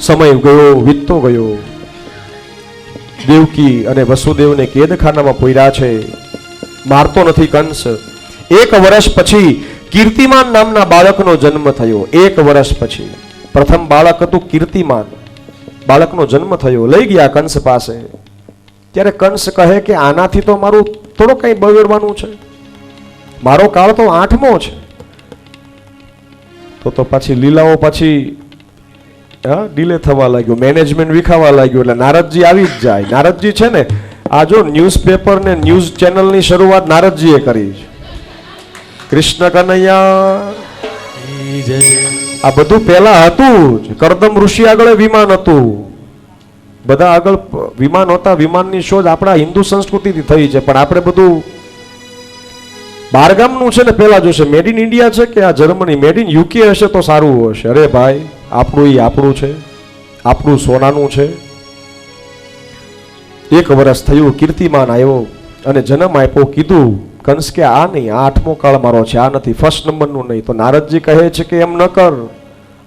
સમય ગયો, વીતતો ગયો. દેવકી અને વસુદેવને કેદખાનામાં પોર્યા છે. મારતો નથી કંસ. એક વર્ષ પછી કીર્તિમાન નામના બાળકનો જન્મ થયો. એક વર્ષ પછી. પ્રથમ બાળક હતું કીર્તિમાન. બાળકનો જન્મ થયો. લઈ ગયા કંસ પાસે. ત્યારે કંસ કહે કે આનાથી તો મારું થોડો કંઈ બગડવાનું છે. મારો કાળ તો આઠમો છે. તો તો પછી લીલાઓ પછી ડીલે થવા લાગ્યો મેનેજમેન્ટ વિખાવા લાગ્યું, એટલે નારદજી આવી જ જાય. નારદજી છે ને, આ જો ન્યૂઝપેપર ને ન્યૂઝ ચેનલની શરૂઆત નારદજીએ કરી છે. કૃષ્ણ કનૈયા, આ બધું પહેલા હતું જ. કરદમ ઋષિ આગળ વિમાન હતું. બધા આગળ વિમાન હતા, વિમાનની શોધ આપણા હિન્દુ સંસ્કૃતિથી થઈ છે, પણ આપણે બધું બહારગામનું છે ને પહેલા જોશે. મેડ ઇન ઇન્ડિયા છે કે આ જર્મની મેડ ઇન યુકે હશે તો સારું હશે. અરે ભાઈ આપણું એ આપણું છે આપણું સોનાનું છે. એક વર્ષ થયું કીર્તિમાન આવ્યો અને જન્મ આપ્યો કીધું કંસ કે આ નહીં આ આઠમો કાળ મારો છે આ નથી ફર્સ્ટ નંબરનું નહીં. તો નારદજી કહે છે કે એમ ન કર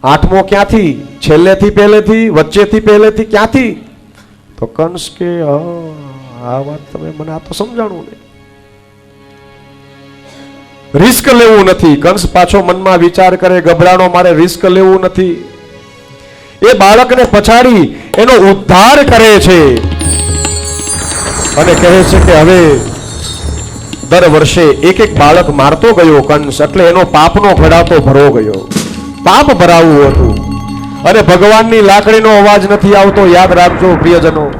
આઠમો ક્યાંથી છેલ્લેથી પહેલેથી વચ્ચેથી પહેલેથી ક્યાંથી? તો કંસ કે "હા, આ વાત તમે મને આ તો સમજાણું ને. રિસ્ક લેવું નથી. કંસ પાછો મનમાં વિચાર કરે ગભરાણો મારે રિસ્ક લેવું નથી. એ બાળકને પછાડી એનો ઉદ્ધાર કરે છે. અને કહે છે કે હવે દર વર્ષે એક એક બાળક મારતો ગયો કંસ, એટલે એનો પાપનો ઘડાતો ભરો ગયો. પાપ ભરાવવું હતું. અને ભગવાનની લાકડીનો અવાજ નથી આવતો, યાદ રાખજો પ્રિયજનો.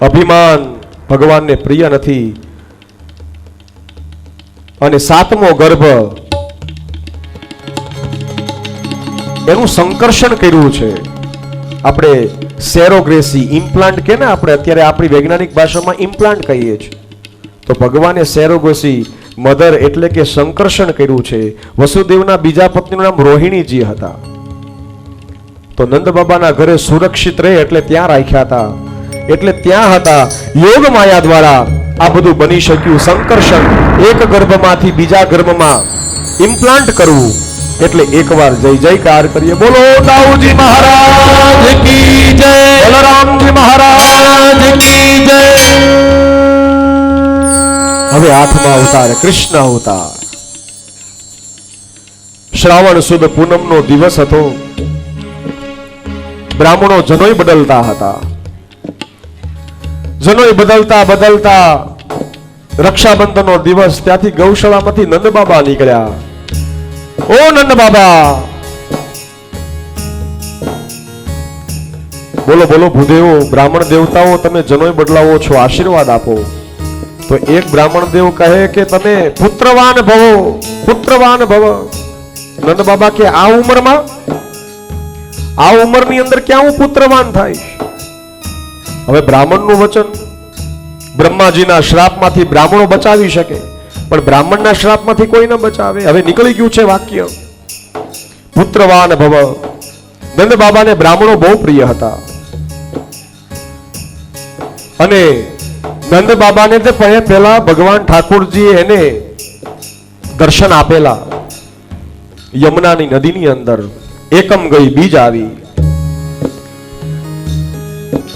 અભિમાન ભગવાનને પ્રિય નથી. અને સાતમો ગર્ભ એનું સંકર્ષણ કર્યું છે. આપણે સેરોગ્રેસી ઇમ્પ્લાન્ટ કે ને આપણે અત્યારે આપણી વૈજ્ઞાનિક ભાષામાં ઇમ્પ્લાન્ટ કહીએ છીએ. તો ભગવાને સેરોગ્રેસી મધર એટલે કે સંકર્ષણ કર્યું છે. વસુદેવના બીજા પત્નીનું નામ રોહિણીજી હતા. તો નંદ બાબાના ઘરે સુરક્ષિત રહે એટલે ત્યાં રાખ્યા હતા. એટલે ત્યાં હતા યોગ માયા દ્વારા આ બધું બની શક્યું. સંકર્ષણ એક ગર્ભમાંથી બીજા ગર્ભમાં ઇમ્પ્લાન્ટ કરવું. એટલે એકવાર જય જયકાર કરીએ. બોલો દાઉજી મહારાજ કી જય. બલરામજી મહારાજ કી જય. હવે આઠમા અવતાર, કૃષ્ણ અવતાર. શ્રાવણ સુદ પૂનમનો દિવસ હતો. બ્રાહ્મણો જનોય બદલતા હતા. જનોય બદલતા બદલતા રક્ષાબંધનનો દિવસ ત્યાંથી ગૌશાળામાંથી નંદ નીકળ્યા. ઓ નંદ બાબા. બોલો બોલો, ભૂદેવો, બ્રાહ્મણ દેવતાઓ, તમે જનોય બદલાવો છો, આશીર્વાદ આપો. તો એક બ્રાહ્મણ દેવ કહે કે તમે પુત્રવાન ભવો, પુત્રવાન ભવ. નંદ બાબા કે, આ ઉંમરમાં? આ ઉંમરની અંદર ક્યાં હું પુત્રવાન થાય હવે બ્રાહ્મણનું વચન બ્રહ્માજીના શ્રાપમાંથી બ્રાહ્મણો બચાવી શકે. પણ બ્રાહ્મણના શ્રાપમાંથી કોઈ ન બચાવે. હવે નીકળી ગયું છે વાક્ય. પુત્રવાન ભવ. નંદ બાબાને બ્રાહ્મણો બહુ પ્રિય હતા. અને નંદ બાબાને તે પહેલા ભગવાન ઠાકોરજી એને દર્શન આપેલા. યમુનાની નદીની અંદર એકમ ગઈ, બીજ આવી.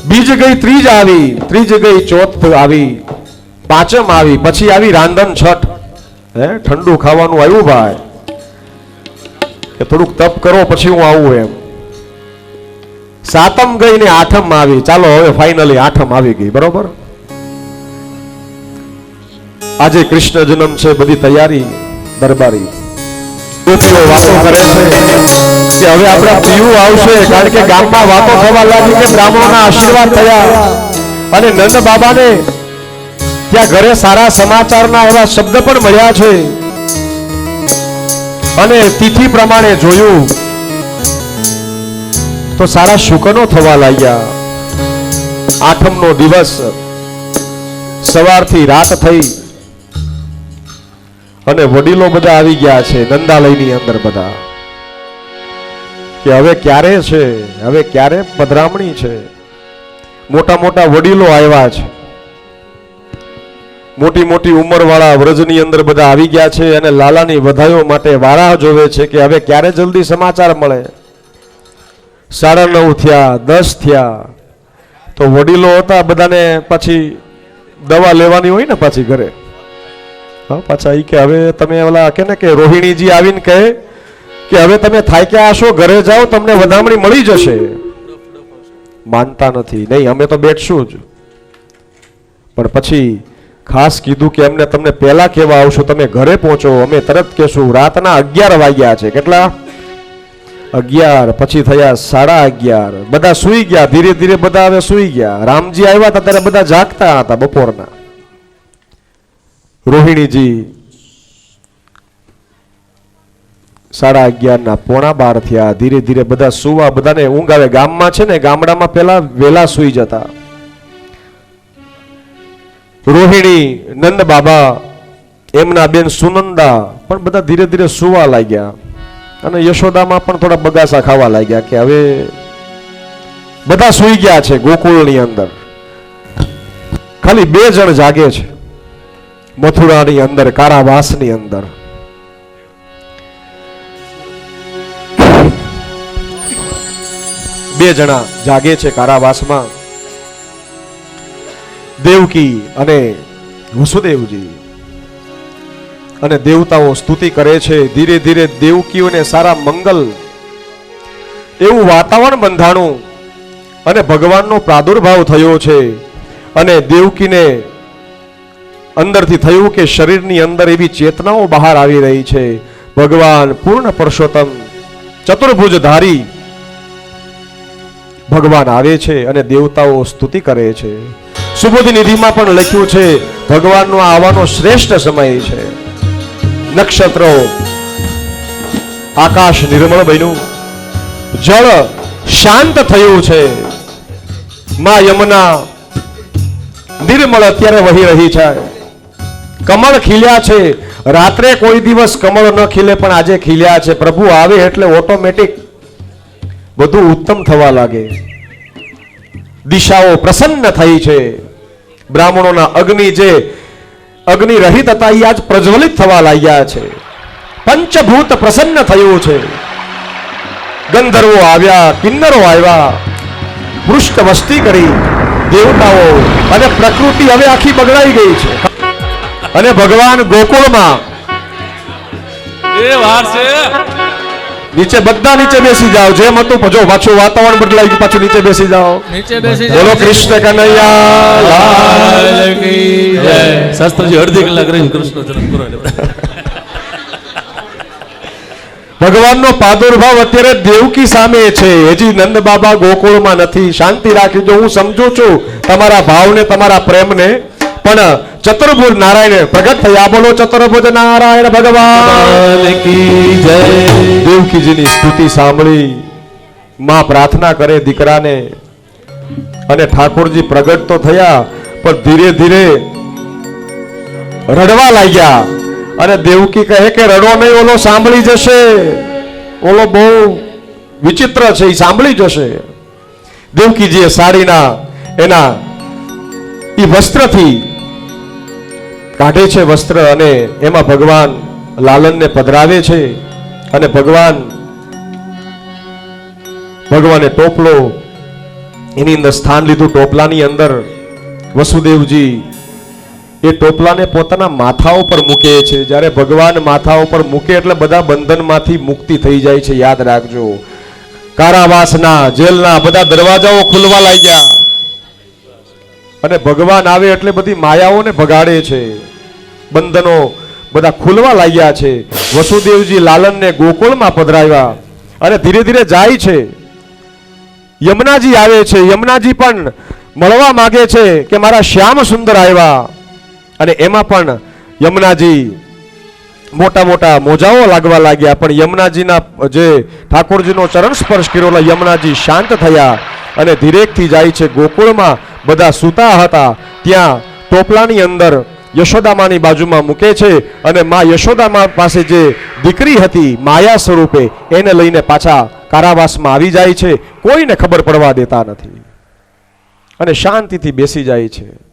બીજ ગઈ, ત્રીજ આવી. ત્રીજ ગઈ, ચોથ આવી. પાંચમ આવી પછી આવી રાંધણ છઠ. હે ઠંડુ ખાવાનું આવ્યું ભાઈ. કે થોડુંક તપ કરો પછી હું આવું એમ. સાતમ ગઈ ને આઠમ આવી. ચાલો હવે ફાઇનલી આઠમ આવી ગઈ બરોબર? આજે કૃષ્ણ જન્મ છે બધી તૈયારી દરબારી. વાતો કરે છે. કે હવે આપણે પીવું આવશે કારણ કે ગામમાં વાતો થવા લાગી કે બ્રાહ્મણોના આશીર્વાદ થયા. અને નંદ બાબાને ત્યાં ઘરે સારા સમાચારના એવા શબ્દ પણ મળ્યા છે. અને તિથિ પ્રમાણે જોયું તો સારા શુકનો થવા લાગ્યા. આઠમનો દિવસ સવારથી રાત થઈ અને વડીલો બધા આવી ગયા છે નંદાલયની અંદર બધા કે હવે ક્યારે છે? હવે ક્યારે? પધરામણી છે. મોટા મોટા વડીલો આવ્યા છે. મોટી મોટી ઉંમરવાળા વ્રજની અંદર બધા આવી ગયા છે અને લાલાની વધાઈઓ માટે વારાહ જોવે છે કે હવે ક્યારે જલ્દી સમાચાર મળે? સાડા નવ થયા, દસ થયા. તો વડીલો હતા બધાને પાછી દવા લેવાની હોય ને પાછી ઘરે? હા, પાછા એ કે હવે તમે ઓલા કે ને કે રોહિણીજી આવીને કહે કે હવે તમે થાક્યા હશો ઘરે જાઓ, તમને વધામણી મળી જશે. માનતા નથી. નહીં, અમે તો બેઠશું જ. પણ પછી ખાસ કીધું કે અમને તમને પહેલા કહેવા આવશો, તમે ઘરે પહોંચો, અમે તરત કહેશું, રાતના અગિયાર વાગ્યા છે. કેટલા? અગિયાર, પછી થયા સાડા અગિયાર. બધા સૂઈ ગયા, ધીરે ધીરે બધા હવે સૂઈ ગયા. રામજી આવ્યા હતા, ત્યારે બધા જાગતા હતા બપોરના. રોહિણીજી સાડા અગિયારના પોણા બાર થયા. ધીરે ધીરે બધા સુવા, બધાને ઊંઘ આવે. ગામમાં છે ને, ગામડામાં પહેલા વેલા સુઈ જતા. રોહિણી, નંદ બાબા, એમના બેન સુનંદા પણ બધા ધીરે ધીરે સુવા લાગ્યા. અને યશોદામાં પણ થોડા બગાસા ખાવા લાગ્યા કે હવે બધા સુઈ ગયા છે ગોકુળની અંદર. ખાલી બે જણ જાગે છે મથુરાની અંદર, કારાવાસની અંદર. બે જણા જાગે છે કારાવાસમાં. દેવકી અને વસુદેવજી. અને દેવતાઓ સ્તુતિ કરે છે. ધીરે ધીરે દેવકીઓને સારા મંગલ એવું વાતાવરણ બંધાણું અને ભગવાનનો પ્રાદુર્ભાવ થયો છે. અને દેવકીને અંદરથી થયું કે શરીરની અંદર એવી ચેતનાઓ બહાર આવી રહી છે. ભગવાન પૂર્ણ પરસોત્તમ ચતુર્ભુજ ધારી ભગવાન આવે છે અને દેવતાઓ સ્તુતિ કરે છે. સુબોધ નિધિમાં પણ લખ્યું છે, ભગવાનનો આવવાનો શ્રેષ્ઠ સમય છે. નક્ષત્રો, આકાશ નિર્મળ બન્યું. જળ શાંત થયું છે. મા યમુના નિર્મળ અત્યારે વહી રહી છે. કમળ ખીલ્યા છે. રાત્રે કોઈ દિવસ કમળ ન ખીલે, પણ આજે ખીલ્યા છે. પ્રભુ આવે એટલે ઓટોમેટિક બધું ઉત્તમ થવા લાગે. દિશાઓ પ્રસન્ન થઈ છે. બ્રાહ્મણોના અગ્નિ જે અગ્નિ રહિત હતા એ આજ પ્રજ્વલિત થવા લાગ્યા છે. પંચભૂત પ્રસન્ન થયું છે. ગંધર્વો આવ્યા, કિન્નરો આવ્યા પૃષ્ઠ વસ્તી કરી, દેવતાઓ અને પ્રકૃતિ હવે આખી બગડાઈ ગઈ છે. અને ભગવાન ગોકુળમાં એ વાર છે નીચે બધા નીચે બેસી જાઓ. જેમ હતું જો પાછું વાતાવરણ બદલાઈ ગયું પાછું નીચે બેસી જાઓ. નીચે બેસી બોલો કૃષ્ણ કનૈયા. લાલ શાસ્ત્રજી અડધી કલાક રહીને કૃષ્ણ જન્મ કરો ભગવાનનો પાદુર્ભાવ અત્યારે દેવકી સામે છે. હજી નંદ બાબા ગોકુળમાં નથી. શાંતિ રાખી જો હું સમજુ છું તમારા ભાવને તમારા પ્રેમને. પણ ચતુર્ભુજ નારાયણ પ્રગટ થયા. બોલો ચતુર્ભુજ નારાયણ ભગવાન. કી જય. દેવકીજીની સ્તુતિ સાંભળી માં પ્રાર્થના કરે દીકરાને. અને ઠાકોરજી પ્રગટ તો થયા પણ ધીરે ધીરે રડવા લાગ્યા. અને દેવકી કહે કે રડો નહીં ઓલો સાંભળી જશે. ઓલો બહુ વિચિત્ર છે એ સાંભળી જશે. દેવકીજીએ સાડીના એના એ વસ્ત્રથી કાઢે છે વસ્ત્ર અને એમાં ભગવાન લાલનને પધરાવે છે અને ભગવાન ભગવાને ટોપલો એની અંદર સ્થાન લીધું. ટોપલાની અંદર વસુદેવજી એ ટોપલાને પોતાના માથા ઉપર મૂકે છે. જ્યારે ભગવાન માથા ઉપર મૂકે એટલે બધા બંધનમાંથી મુક્તિ થઈ જાય છે. યાદ રાખજો. કારાવાસના, જેલના, બધા દરવાજાઓ ખુલવા લાગ્યા. અને ભગવાન આવે એટલે બધી માયાઓને ભગાડે છે. બંધનો બધા ખુલવા લાગ્યા છે. વસુદેવજી લાલનને ગોકુળમાં પધરાવ્યા અને ધીરે ધીરે જાય છે. યમુનાજી આવે છે. યમુનાજી પણ મળવા માગે છે કે મારા શ્યામ સુંદર આવ્યા. અને એમાં પણ યમુનાજી મોટા મોટા મોજાઓ લાગવા લાગ્યા. પણ યમુનાજીના જે ઠાકોરજીનો ચરણ સ્પર્શ કર્યો યમુનાજી શાંત થયા. અને ધીરેકથી જાય છે ગોકુળમાં. બધા સૂતા હતા. ત્યાં ટોપલાની અંદર યશોદામાની બાજુમાં મૂકે છે અને મા યશોદામા પાસે જે દીકરી હતી માયા સ્વરૂપે એને લઈને પાછા કારાવાસમાં આવી જાય છે. કોઈને ખબર પડવા દેતા નથી. અને શાંતિથી બેસી જાય છે.